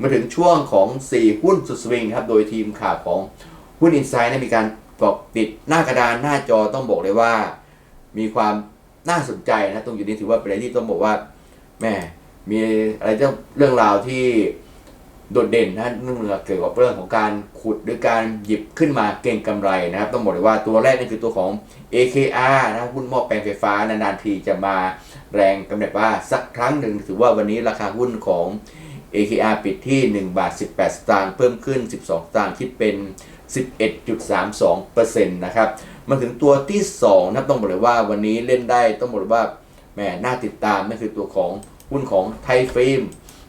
มาถึงช่วงของ 4 หุ้นสุดสวิงครับ โดยทีมข่าวของหุ้นอินไซด์ได้มีการเกติดหน้ากระดานหน้าจอต้องบอกเลยว่า มีความน่าสนใจนะตรงจุดนี้ถือว่าเป็นอะไรที่ต้องบอกว่าแม่มีอะไรเรื่องราวที่โดดเด่นนะเรื่องเกี่ยวกับเรื่องของการขุดหรือการหยิบขึ้นมาเก่งกำไรนะครับ ต้องบอกเลยว่าตัวแรกนี่คือตัวของ AKR นะหุ้นหม้อแปลงไฟฟ้านานๆทีจะมาแรงกำเนิดว่าสักครั้งหนึ่งถือว่าวันนี้ราคาหุ้นของ AKR ปิดที่ 1 บาท 18 สตางค์เพิ่มขึ้น 12 สตางค์คิดเป็น 11.32%นะครับมาถึงตัวที่2นะต้องบอกเลยว่าวันนี้เล่นได้ต้องบอกเลยว่าแหมน่าติดตามนั่นคือตัวของหุ้นของไทยฟิล์ม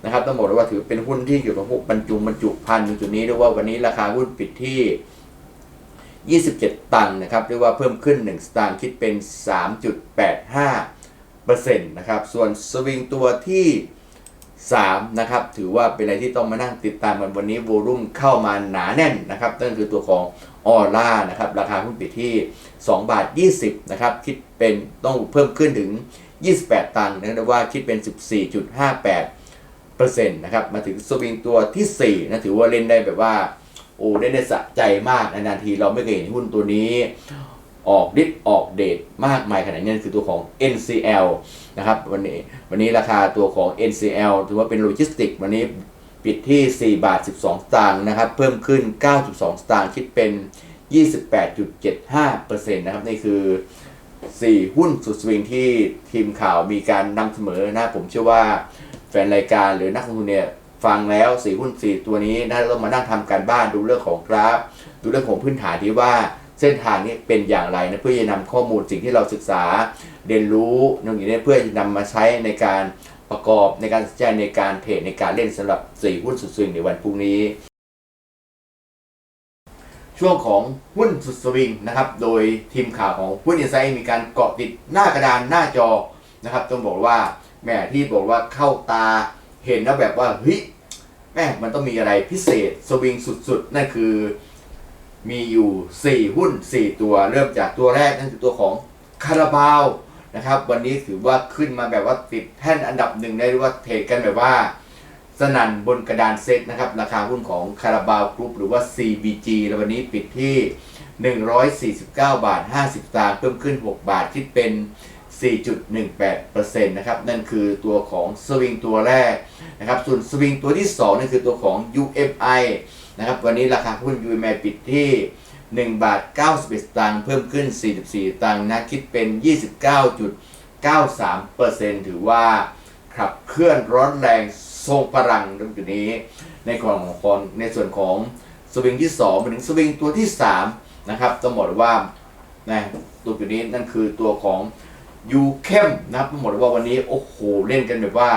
นะครับต้องบอกเลยว่าถือเป็นหุ้นที่อยู่กับพวกบรรจุบรรจุภัณฑ์อยู่จุดนี้เรียกว่าวันนี้ราคาหุ้นปิดที่ 27 ตังค์นะครับเรียกว่าเพิ่มขึ้น 1 สตางค์คิดเป็น 3.85%นะครับส่วนสวิงตัวที่ 3นะครับถือว่าเป็นอะไรที่ต้องมานั่งติดตามกันวันนี้โวลุ่มเข้ามาหนาแน่นนะครับนั่นคือตัวของออร่านะครับราคาหุ้นปิดที่2บาท20นะครับคิดเป็นต้องเพิ่มขึ้นถึง 28 ตังค์นะเรียกว่าคิดเป็น 14.58เปอร์เซ็นต์นะครับมาถึงสวิงตัวที่4นะถือว่าเล่นได้แบบว่าโอ้ได้ได้สะใจมากนานๆทีเราไม่เคยเห็นหุ้นตัวนี้ ออกดิบออกเดทมากมายขนาดนี้คือตัวของ NCL นะครับวันนี้วันนี้ราคาตัวของ NCL ถือว่าเป็นโลจิสติกวันนี้ปิดที่ 4 บาท 12 สตางค์นะครับ เพิ่มขึ้น 9.2 สตางค์คิดเป็น 28.75%นะครับ นี่คือ 4 หุ้นสุดสวิงที่ทีมข่าวมีการนำเสมอนะผมเชื่อว่าแฟนรายการหรือนักลงทุนเนี่ยฟังแล้ว 4 หุ้น 4 ตัวนี้น่าจะต้องมานั่งทำการบ้านดูเรื่องของกราฟ ดูเรื่องของพื้นฐานที่ว่า เส้นทางนี้เป็นอย่างไรนะเพื่อจะนำข้อมูลสิ่งที่เราศึกษาเรียนรู้ตรงนี้เพื่อจะนำมาใช้ในการประกอบในการตัดสินในการเทรดในการเล่นสำหรับ4หุ้นสุดสวิงในวันพรุ่งนี้ ช่วงของหุ้นสุดสวิงนะครับ โดยทีมข่าวของหุ้นอินไซต์มีการเกาะติดหน้ากระดานหน้าจอนะครับต้องบอกว่าแม่ที่บอกว่าเข้าตาเห็นแล้วแบบว่าเฮ้ยแม่มันต้องมีอะไรพิเศษสวิงสุดๆนั่นคือ มีอยู่ 4 หุ้น 4 ตัวเริ่มจากตัวแรกนั่นคือตัวของคาราบาวนะครับ วันนี้ถือว่าขึ้นมาแบบว่าติดแท่นอันดับหนึ่งได้เรียกว่าเทรดกันแบบว่า สนั่นบนกระดานเซ็ตนะครับ ราคาหุ้นของคาราบาวกรุ๊ปหรือว่า CBG แล้ววันนี้ปิดที่ 149 บาท 50สตางค์เพิ่มขึ้น 6 บาทคิดเป็น 4.18%นะครับ นั่นคือตัวของสวิงตัวแรกนะครับ ส่วนสวิงตัวที่ 2 นั่นคือตัวของ UMI นะครับวันนี้ราคาหุ้น UMI ปิดที่ 1 บาท 91 สตางค์เพิ่มขึ้น 44สตางค์นะคิดเป็น 29.93%ถือว่าขับเคลื่อนร้อนแรงทรงพลังตรงจุดนี้ ในของของในส่วนของสวิงที่2มาถึงสวิงตัวที่ 3 นะครับต้องบอกว่านะตัวจุดนี้นั่นคือตัวของยูเข้มนะครับต้องบอกว่าวันนี้โอ้โหเล่นกันแบบว่า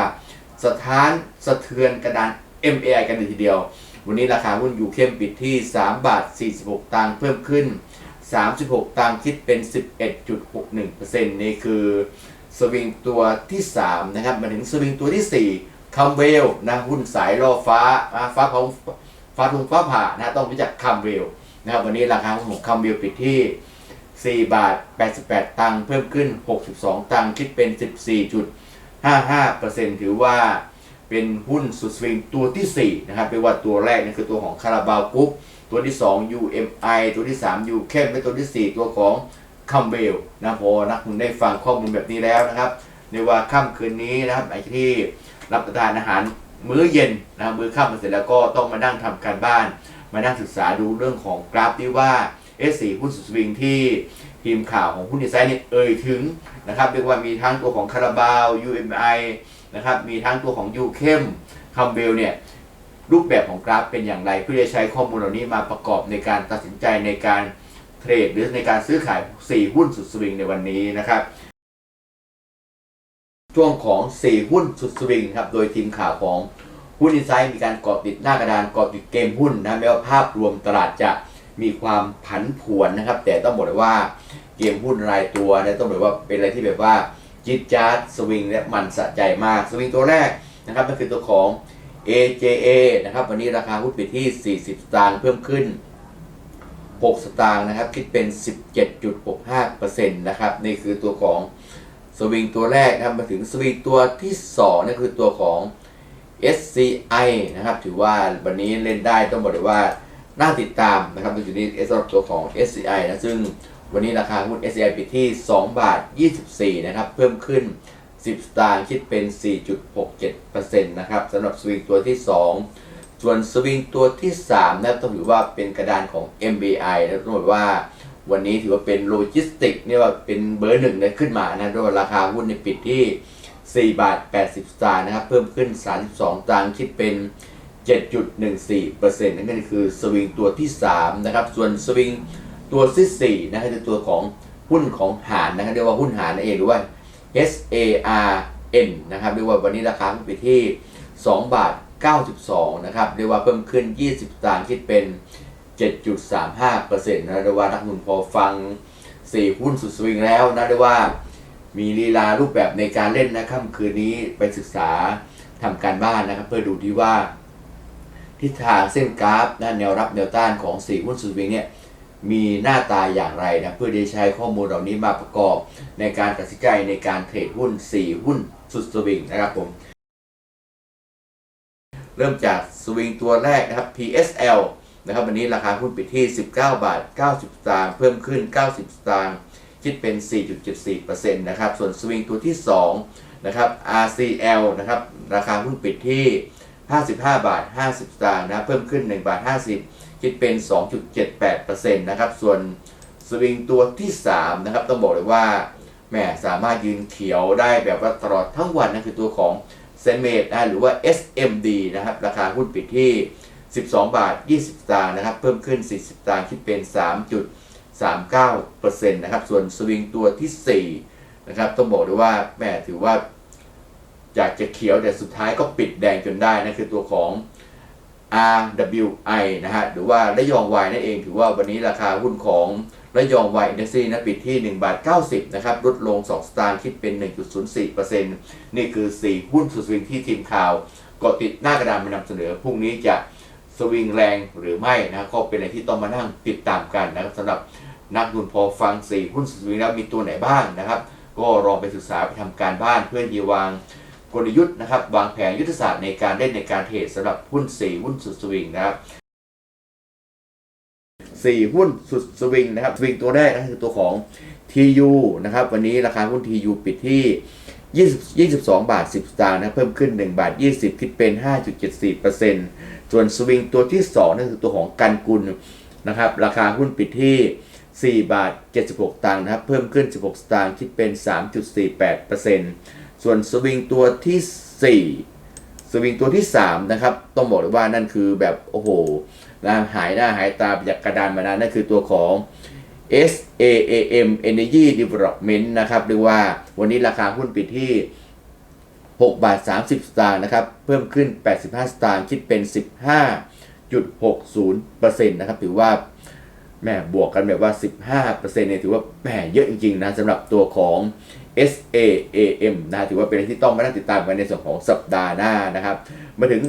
สถานสะเทือนกระดาน MAI กันเลยทีเดียว วันนี้ราคาหุ้นยูเข้มปิดที่ 3 บาท 46 ตังค์เพิ่มขึ้น 36 ตังค์คิดเป็น 11.61%นี่คือสวิงตัวที่ 3 นะครับมาถึงสวิงตัวที่ 4คัมเวลนะหุ้นสายล่อฟ้าอ่าฟ้าของฟ้าทุงฟ้าผ่านะต้องรู้จักคัมเวลนะครับวันนี้ราคาของคัมเวลปิดที่ 4 บาท 88 ตังค์เพิ่มขึ้น 62 ตังค์คิดเป็น 14.55%ถือว่า เป็นหุ้นสุดสวิงตัวที่4นะครับเป็นว่าตัวแรกนี่คือตัวของคาราบาวกรุ๊ปตัวที่ 2 UMI ตัวที่3 U เข้มและตัวที่ 4 ตัวของคัมเบลนะพอนักคุณได้ฟังข้อมูลแบบนี้แล้วนะครับในว่าค่ำคืนนี้นะครับไอ้ที่รับประทานอาหารมื้อเย็นนะมื้อค่ำมาเสร็จแล้วก็ต้องมานั่งทำการบ้าน มานั่งศึกษาดูเรื่องของกราฟที่ว่า S4 หุ้นสุดสวิงที่ทีมข่าวของหุ้นดีไซน์เนี่ยเอ่ยถึงนะครับเรียกว่ามีทั้งตัวของคาราบาว UMI นะครับมีทั้งตัวของ U เข้มคัมเบลเนี่ยรูปแบบของกราฟเป็นอย่างไร เพื่อจะใช้ข้อมูลเหล่านี้มาประกอบในการตัดสินใจในการเทรดหรือในการซื้อขาย 4 หุ้นสุดสวิงในวันนี้นะครับ ช่วงของ 4 หุ้นสุดสวิงครับโดยทีมข่าวของหุ้นอินไซด์มีการเกาะติดหน้ากระดานเกาะติดเกมหุ้นนะแม้ว่าภาพรวมตลาดจะมีความผันผวนนะครับ แต่ต้องบอกเลยว่าเกมหุ้นรายตัวเนี่ยต้องบอกว่าเป็นอะไรที่แบบว่า จิตจาร์ดสวิงและมันสะใจมาก สวิงตัวแรกนะครับนั่นคือตัวของ AJA นะครับวันนี้ราคาหุ้นปิดที่ 40 สตางค์เพิ่มขึ้น 6 สตางค์นะครับ คิดเป็น 17.65%นะครับนี่คือตัวของสวิงตัวแรกนะครับมาถึงสวิงตัวที่2นั่นคือตัวของ SCI นะครับถือว่าวันนี้เล่นได้ต้องบอกเลยว่าน่าติดตามนะครับในจุดนี้สำหรับตัวของ SCI นะซึ่ง วันนี้ราคาหุ้น SCI ปิดที่ 2 บาท 24 นะครับ เพิ่มขึ้น 10 สตางค์คิดเป็น 4.67%นะครับสำหรับสวิงตัวที่ 2 ส่วนสวิงตัวที่ 3นะต้องถือว่าเป็นกระดานของ MBI นะต้องบอกว่าวันนี้ถือว่าเป็นโลจิสติกเนี่ยว่าเป็นเบอร์หนึ่งเลยขึ้นมานะด้วยราคาหุ้นในปิดที่ 4 บาท 80 สตางค์นะครับ เพิ่มขึ้น 32 สตางค์คิดเป็น 7.14%นั่นก็คือสวิงตัวที่ 3 นะครับ ส่วนสวิง ตัวที่นะครับคือตัวของหุ้นของหารนะครับเรียกว่าหุ้นหารนั่นเองหรือว่า SARN นะครับเรียกว่าวันนี้ราคาหุ้นไปที่ 2 บาท 92 นะครับเรียกว่าเพิ่มขึ้น 20สตางค์คิดเป็น 7.35%นะเรียกว่านักลงทุนพอฟัง 4 หุ้นสุดสวิงแล้วนะเรียกว่ามีลีลารูปแบบในการเล่นนะค่ำคืนนี้ไปศึกษาทำการบ้านนะครับ เพื่อดูที่ว่าทิศทางเส้นกราฟนะแนวรับแนวต้านของ 4 หุ้นสุดสวิงเนี่ย มีหน้าตาอย่างไรนะเพื่อที่จะใช้ข้อมูลเหล่านี้มาประกอบ ในการตัดสินใจในการเทรดหุ้น 4 หุ้นสุดสวิงนะครับผม เริ่มจากสวิงตัวแรกนะครับ PSL นะครับวันนี้ราคาหุ้นปิดที่ 19 บาท 90 สตางค์เพิ่มขึ้น 90 สตางค์คิดเป็น 4.74%นะครับ ส่วนสวิงตัวที่ 2 นะครับ RCL นะครับ ราคาหุ้นปิดที่ 55 บาท 50 สตางค์นะ เพิ่มขึ้น 1 บาท 50 คิดเป็น 2.78%นะครับ ส่วนสวิงตัวที่ 3 นะครับ ต้องบอกเลยว่าแหมสามารถยืนเขียวได้แบบว่าตลอดทั้งวันนะคือตัวของเซนเมดนะหรือว่า SMD นะครับ ราคาหุ้นปิดที่ 12 บาท 20สตางค์นะครับ เพิ่มขึ้น 40สตางค์คิดเป็น 3.39%นะครับ ส่วนสวิงตัวที่ 4 นะครับ ต้องบอกเลยว่าแหมถือว่าอยากจะเขียวแต่สุดท้ายก็ปิดแดงจนได้นะคือตัวของ RWI นะฮะหรือว่าระยองวายนั่นเองถือว่าวันนี้ราคาหุ้นของระยองวายอินดัสทรีนะปิดที่ 1 บาท 90 นะครับลดลง 2 สตางค์คิดเป็น 1.04%นี่คือ 4 หุ้นสุดสวิงที่ทีมข่าวเกาะติดหน้ากระดานมานำเสนอพรุ่งนี้จะสวิงแรงหรือไม่นะก็เป็นอะไรที่ต้องมานั่งติดตามกันนะครับสำหรับนักลงทุนพอฟัง 4 หุ้นสุดสวิงแล้วมีตัวไหนบ้างนะครับ ก็ลองไปศึกษาไปทำการบ้านเพื่อที่วาง กลยุทธ์นะครับ วางแผนยุทธศาสตร์ในการเล่นในการเทรดสำหรับหุ้น 4 หุ้นสุดสวิงนะครับ4 หุ้นสุดสวิงนะครับสวิงตัวแรกนะคือตัวของ TU นะครับ วันนี้ราคาหุ้น TU ปิดที่ 20 22 บาท 10 สตางค์นะเพิ่มขึ้น 1 บาท 20 คิดเป็น 5.74%ส่วนสวิงตัวที่2นั่นคือตัวของกันกุลนะครับ ราคาหุ้นปิดที่ 4 บาท 76 ตังค์นะครับ เพิ่มขึ้น 16 สตางค์คิดเป็น 3.48% ส่วนสวิงตัวที่ 4 สวิงตัวที่ 3 นะครับ ต้องบอกเลยว่านั่นคือแบบโอ้โหนะหายหน้าหายตาจากกระดานมานานนั่นคือตัวของ SAAM Energy Development นะครับหรือว่าวันนี้ราคาหุ้นปิดที่ 6 บาท 30 สตางค์นะครับ เพิ่มขึ้น 85 สตางค์คิดเป็น 15.60%นะครับ ถือว่าแหมบวกกันแบบว่า 15%เนี่ยถือว่าแหมเยอะจริงๆนะสำหรับตัวของ SAAM นะถือว่าเป็นอะไรที่ต้องมานั่งติดตามกันในส่วนของสัปดาห์หน้านะครับ มาถึง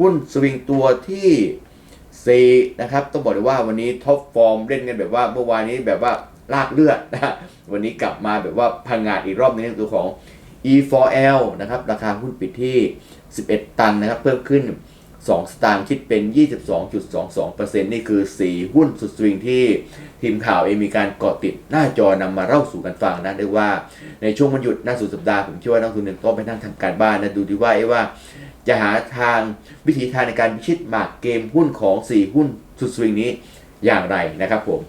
หุ้นสวิงตัวที่ 4 นะครับ ต้องบอกเลยว่าวันนี้ท็อปฟอร์มเล่นกันแบบว่าเมื่อวานนี้แบบว่าลากเลือดนะวันนี้กลับมาแบบว่าพังงาดอีกรอบนึงในตัวของ E4L นะครับ ราคาหุ้นปิดที่ 11 ตันนะครับ เพิ่มขึ้น 2 สตางค์คิดเป็น 22.22%นี่คือ 4 หุ้นสุดสวิงที่ทีมข่าวเองมีการเกาะติดหน้าจอนำมาเล่าสู่กันฟังนะเรียกว่าในช่วงวันหยุดหน้าสุดสัปดาห์ผมเชื่อว่านักลงทุนหนึ่งต้องไปนั่งทำการบ้านนะดูดีว่าไอ้ว่า จะหาทางวิธีทางในการพิชิตหมากเกมหุ้นของ 4 หุ้นสุดสวิงนี้อย่างไรนะครับผม